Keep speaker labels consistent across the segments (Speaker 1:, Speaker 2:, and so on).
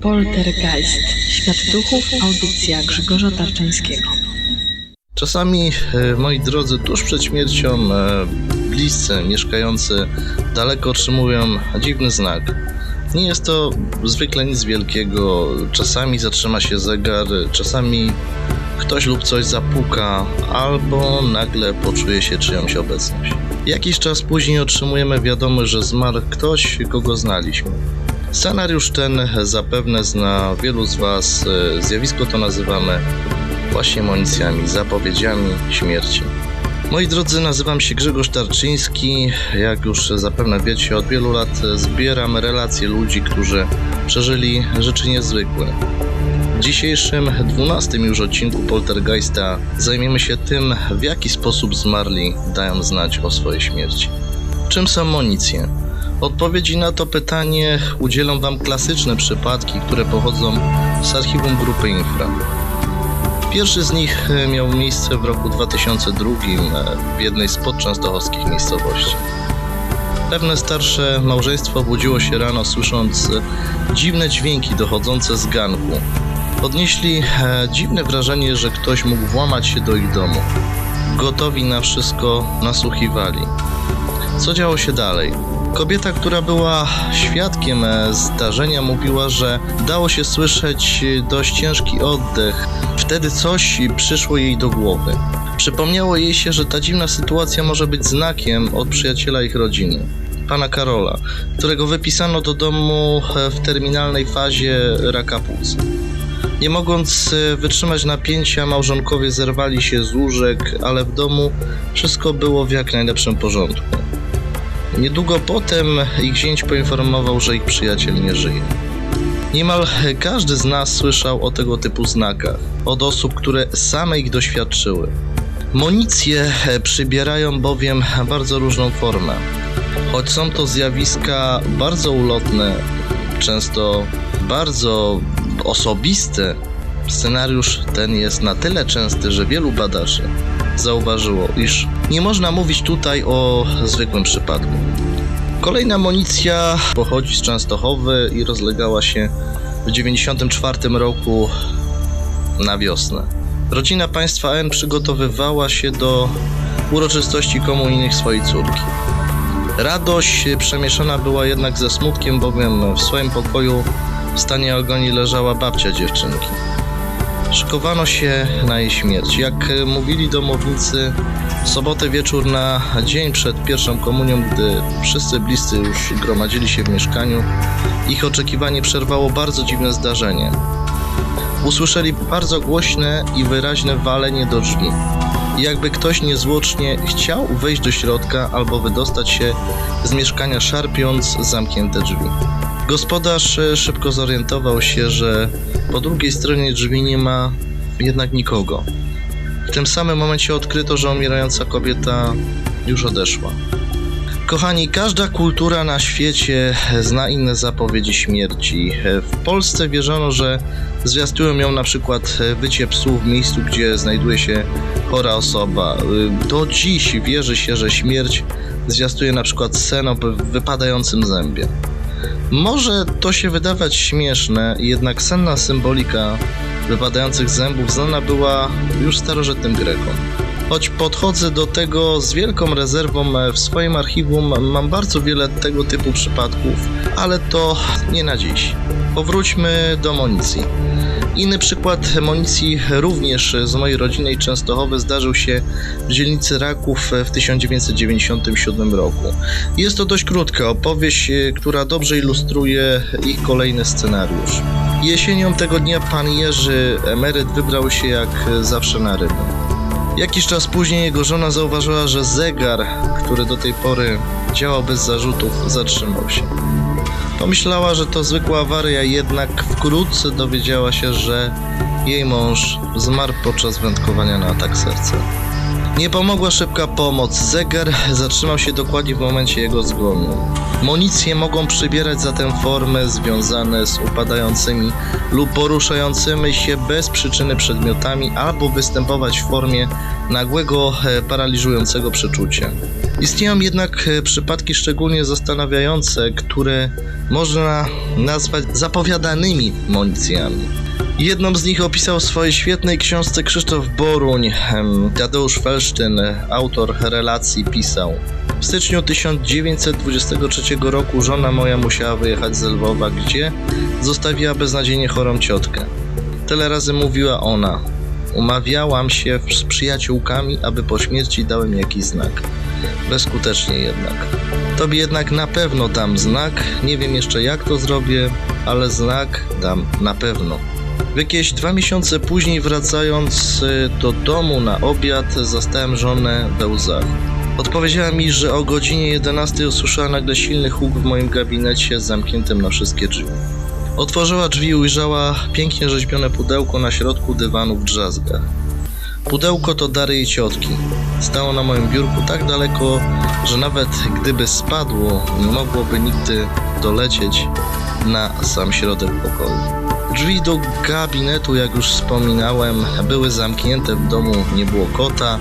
Speaker 1: Poltergeist. Świat duchów. Audycja Grzegorza Tarczyńskiego.
Speaker 2: Czasami, e, moi drodzy, tuż przed śmiercią e, bliscy mieszkający daleko otrzymują dziwny znak. Nie jest to zwykle nic wielkiego. Czasami zatrzyma się zegar, czasami ktoś lub coś zapuka, albo nagle poczuje się czyjąś obecność. Jakiś czas później otrzymujemy wiadomość, że zmarł ktoś, kogo znaliśmy. Scenariusz ten zapewne zna wielu z Was. Zjawisko to nazywamy właśnie monicjami, zapowiedziami śmierci. Moi drodzy, nazywam się Grzegorz Tarczyński. Jak już zapewne wiecie, od wielu lat zbieram relacje ludzi, którzy przeżyli rzeczy niezwykłe. W dzisiejszym, dwunastym już odcinku Poltergeista zajmiemy się tym, w jaki sposób zmarli dają znać o swojej śmierci. Czym są monicje? Odpowiedzi na to pytanie udzielą Wam klasyczne przypadki, które pochodzą z archiwum grupy Infra. Pierwszy z nich e, miał miejsce w roku 2002 e, w jednej z podczęstochowskich miejscowości. Pewne starsze małżeństwo budziło się rano słysząc e, dziwne dźwięki dochodzące z ganku. Odnieśli dziwne wrażenie, że ktoś mógł włamać się do ich domu. Gotowi na wszystko nasłuchiwali. Co działo się dalej? Kobieta, która była świadkiem e, zdarzenia, mówiła, że dało się słyszeć e, dość ciężki oddech. Wtedy coś przyszło jej do głowy. Przypomniało jej się, że ta dziwna sytuacja może być znakiem od przyjaciela ich rodziny, pana Karola, którego wypisano do domu e, w terminalnej fazie raka płuc. Nie mogąc wytrzymać napięcia, małżonkowie zerwali się z łóżek, ale w domu wszystko było w jak najlepszym porządku. Niedługo potem ich zięć poinformował, że ich przyjaciel nie żyje. Niemal każdy z nas słyszał o tego typu znakach, od osób, które same ich doświadczyły. Monicje przybierają bowiem bardzo różną formę. Choć są to zjawiska bardzo ulotne, często bardzo osobiste, scenariusz ten jest na tyle częsty, że wielu badaczy zauważyło, iż nie można mówić tutaj o zwykłym przypadku. Kolejna amunicja pochodzi z Częstochowy i rozlegała się w 1994 roku na wiosnę. Rodzina państwa N przygotowywała się do uroczystości komunijnych swojej córki. Radość przemieszana była jednak ze smutkiem, bowiem w swoim pokoju w stanie agonii leżała babcia dziewczynki. Szykowano się na jej śmierć. Jak e, mówili domownicy, w sobotę wieczór na dzień przed pierwszą komunią, gdy wszyscy bliscy już gromadzili się w mieszkaniu, ich oczekiwanie przerwało bardzo dziwne zdarzenie. Usłyszeli bardzo głośne i wyraźne walenie do drzwi. Jakby ktoś niezwłocznie chciał wejść do środka albo wydostać się z mieszkania szarpiąc zamknięte drzwi. Gospodarz e, szybko zorientował się, że po drugiej stronie drzwi nie ma jednak nikogo. W tym samym momencie odkryto, że umierająca kobieta już odeszła. Kochani, każda kultura na świecie zna inne zapowiedzi śmierci. W Polsce wierzono, że zwiastują ją na przykład wycie psów w miejscu, gdzie znajduje się chora osoba. Do dziś wierzy się, że śmierć zwiastuje na przykład sen o wypadającym zębie. Może to się wydawać śmieszne, jednak senna symbolika wypadających zębów znana była już starożytnym Grekom. Choć podchodzę do tego z wielką rezerwą, w swoim archiwum mam bardzo wiele tego typu przypadków, ale to nie na dziś. Powróćmy do municji. Inny przykład municji również z mojej rodzinnej Częstochowy zdarzył się w dzielnicy Raków w 1997 roku. Jest to dość krótka opowieść, która dobrze ilustruje ich kolejny scenariusz. Jesienią tego dnia pan Jerzy, emeryt, wybrał się jak zawsze na ryby. Jakiś czas później jego żona zauważyła, że zegar, który do tej pory działał bez zarzutów, zatrzymał się. Pomyślała, że to zwykła awaria, jednak wkrótce dowiedziała się, że jej mąż zmarł podczas wędkowania na atak serca. Nie pomogła szybka pomoc. Zegar zatrzymał się dokładnie w momencie jego zgonu. Monicje mogą przybierać zatem formy związane z upadającymi lub poruszającymi się bez przyczyny przedmiotami albo występować w formie nagłego, e, paraliżującego przeczucia. Istnieją jednak e, przypadki szczególnie zastanawiające, które można nazwać zapowiadanymi monicjami. Jedną z nich opisał w swojej świetnej książce Krzysztof Boruń. Tadeusz Felsztyn, autor relacji, pisał W styczniu 1923 roku żona moja musiała wyjechać z Lwowa, gdzie zostawiła beznadziejnie chorą ciotkę. Tyle razy mówiła ona. Umawiałam się z przyjaciółkami, aby po śmierci dałem jakiś znak. Bezskutecznie jednak. Tobie jednak na pewno dam znak. Nie wiem jeszcze jak to zrobię, ale znak dam na pewno. Jakieś dwa miesiące później, wracając y, do domu na obiad, zastałem żonę we łzach. Odpowiedziała mi, że o godzinie 11 usłyszała nagle silny huk w moim gabinecie zamkniętym na wszystkie drzwi. Otworzyła drzwi i ujrzała pięknie rzeźbione pudełko na środku dywanu w drzazgach. Pudełko to dary jej ciotki. Stało na moim biurku tak daleko, że nawet gdyby spadło, nie mogłoby nigdy dolecieć na sam środek pokoju. Drzwi do gabinetu, jak już wspominałem, były zamknięte. W domu nie było kota,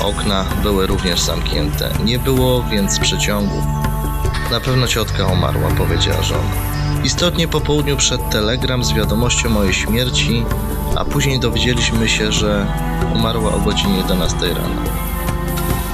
Speaker 2: okna były również zamknięte. Nie było więc przeciągów. Na pewno ciotka umarła, powiedziała żona. Istotnie po południu przed telegram z wiadomością mojej śmierci, a później dowiedzieliśmy się, że umarła o godzinie 11 rano.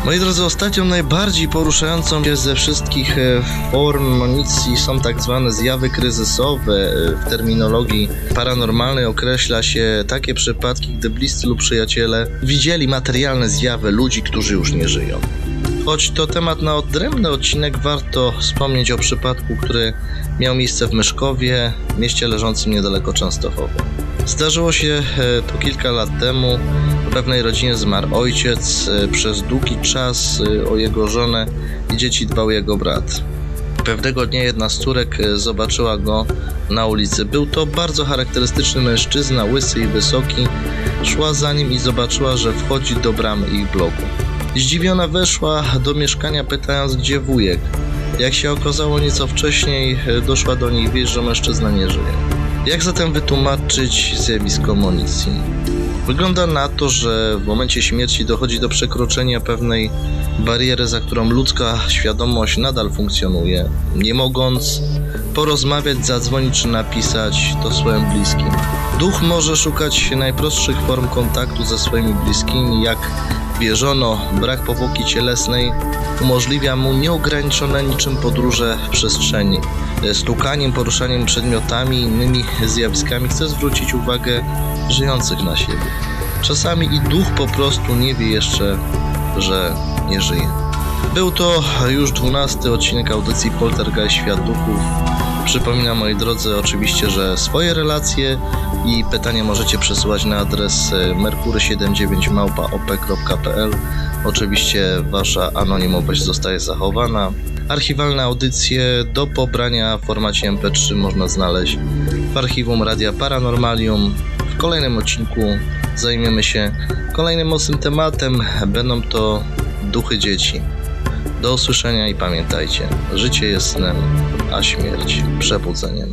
Speaker 2: Moi drodzy, ostatnią najbardziej poruszającą się ze wszystkich e, form monicji są tak zwane zjawy kryzysowe. E, W terminologii paranormalnej określa się takie przypadki, gdy bliscy lub przyjaciele widzieli materialne zjawy ludzi, którzy już nie żyją. Choć to temat na odrębny odcinek, warto wspomnieć o przypadku, który miał miejsce w Myszkowie, mieście leżącym niedaleko Częstochowy. Zdarzyło się e, to kilka lat temu. W pewnej rodzinie zmarł ojciec. e, Przez długi czas e, o jego żonę i dzieci dbał jego brat. Pewnego dnia jedna z córek zobaczyła go na ulicy. Był to bardzo charakterystyczny mężczyzna, łysy i wysoki. Szła za nim i zobaczyła, że wchodzi do bramy ich bloku. Zdziwiona weszła do mieszkania, pytając, gdzie wujek. Jak się okazało nieco wcześniej, e, doszła do niej wieść, że mężczyzna nie żyje. Jak zatem wytłumaczyć zjawisko monicji? Wygląda na to, że w momencie śmierci dochodzi do przekroczenia pewnej bariery, za którą ludzka świadomość nadal funkcjonuje, nie mogąc porozmawiać, zadzwonić czy napisać to swoim bliskim. Duch może szukać najprostszych form kontaktu ze swoimi bliskimi, jak wierzono, brak powłoki cielesnej umożliwia mu nieograniczone niczym podróże w przestrzeni. Stukaniem, poruszaniem przedmiotami i innymi zjawiskami chce zwrócić uwagę żyjących na siebie. Czasami i duch po prostu nie wie jeszcze, że nie żyje. Był to już dwunasty odcinek audycji Poltergeist Świat Duchów. Przypominam moi drodzy oczywiście, że swoje relacje i pytania możecie przesyłać na adres e, merkury79małpa.op.pl Oczywiście wasza anonimowość zostaje zachowana. Archiwalne audycje do pobrania w formacie MP3 można znaleźć w archiwum Radia Paranormalium. W kolejnym odcinku zajmiemy się kolejnym mocnym tematem. Będą to duchy dzieci. Do usłyszenia i pamiętajcie, życie jest snem, a śmierć przebudzeniem.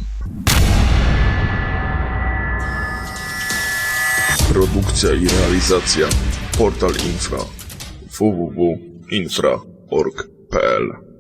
Speaker 3: Produkcja i realizacja Portal Infra www.infra.org.pl